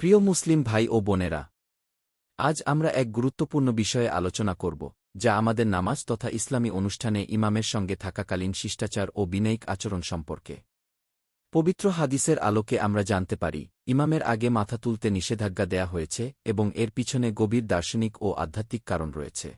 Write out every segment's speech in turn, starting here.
প্রিয় মুসলিম ভাই ও বোনেরা, আজ আমরা এক গুরুত্বপূর্ণ বিষয়ে আলোচনা করব, যা আমাদের নামাজ তথা ইসলামী অনুষ্ঠানে ইমামের সঙ্গে থাকাকালীন শিষ্টাচার ও বিনয়িক আচরণ সম্পর্কে। পবিত্র হাদিসের আলোকে আমরা জানতে পারি, ইমামের আগে মাথা তুলতে নিষেধাজ্ঞা দেয়া হয়েছে এবং এর পিছনে গভীর দার্শনিক ও আধ্যাত্মিক কারণ রয়েছে।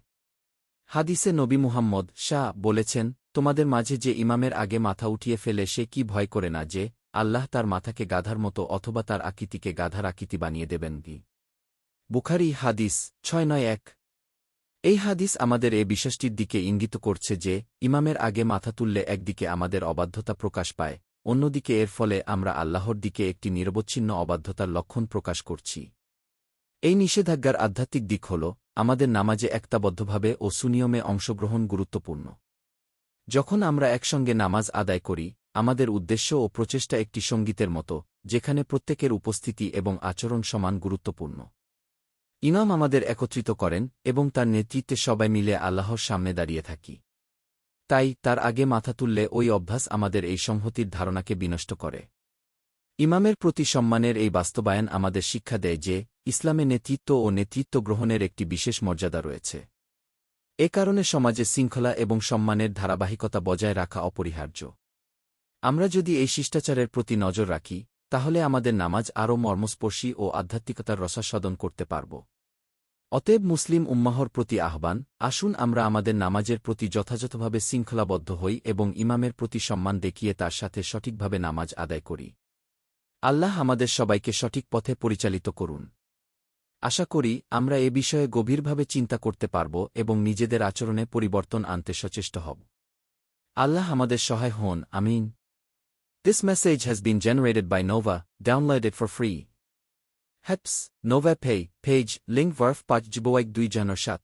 হাদিসে নবী মুহাম্মদ শাহ বলেছেন, তোমাদের মাঝে যে ইমামের আগে মাথা উঠিয়ে ফেলে সে কি ভয় করে না যে আল্লাহ তার মাথাকে গাধার মতো অথবা তার আকৃতিকে গাধার আকৃতি বানিয়ে দেবেন কি বুখারি হাদিস ছয় নয় এক। এই হাদিস আমাদের এ বিশ্বাসটির দিকে ইঙ্গিত করছে যে, ইমামের আগে মাথা তুললে একদিকে আমাদের অবাধ্যতা প্রকাশ পায়, অন্যদিকে এর ফলে আমরা আল্লাহর দিকে একটি নিরবচ্ছিন্ন অবাধ্যতার লক্ষণ প্রকাশ করছি। এই নিষেধাজ্ঞার আধ্যাত্মিক দিক হল, আমাদের নামাজে একতাবদ্ধভাবে ও সুনিয়মে অংশগ্রহণ গুরুত্বপূর্ণ। যখন আমরা একসঙ্গে নামাজ আদায় করি আমাদের উদ্দেশ্য ও প্রচেষ্টা একটি সঙ্গীতের মতো, যেখানে প্রত্যেকের উপস্থিতি এবং আচরণ সমান গুরুত্বপূর্ণ। ইমাম আমাদের একত্রিত করেন এবং তার নেতৃত্বে সবাই মিলে আল্লাহর সামনে দাঁড়িয়ে থাকি। তাই তার আগে মাথা তুললে ওই অভ্যাস আমাদের এই সংহতির ধারণাকে বিনষ্ট করে। ইমামের প্রতি সম্মানের এই বাস্তবায়ন আমাদের শিক্ষা দেয় যে, ইসলামে নেতৃত্ব ও নেতৃত্ব গ্রহণের একটি বিশেষ মর্যাদা রয়েছে। এ কারণে সমাজে শৃঙ্খলা এবং সম্মানের ধারাবাহিকতা বজায় রাখা অপরিহার্য। আমরা যদি এই শিষ্টাচারের প্রতি নজর রাখি, তাহলে আমাদের নামাজ আরও মর্মস্পর্শী ও আধ্যাত্মিকতার রসাস্বাদন করতে পারব। অতএব মুসলিম উম্মাহর প্রতি আহ্বান, আসুন আমরা আমাদের নামাজের প্রতি যথাযথভাবে শৃঙ্খলাবদ্ধ হই এবং ইমামের প্রতি সম্মান দেখিয়ে তার সাথে সঠিকভাবে নামাজ আদায় করি। আল্লাহ আমাদের সবাইকে সঠিক পথে পরিচালিত করুন। আশা করি আমরা এ বিষয়ে গভীরভাবে চিন্তা করতে পারব এবং নিজেদের আচরণে পরিবর্তন আনতে সচেষ্ট হব। আল্লাহ আমাদের সহায় হন, আমিন। This message has been generated by Nova, download it for free. Heps, Nova Pay, page, link Varf Pach Jiboik Dui Janoshat.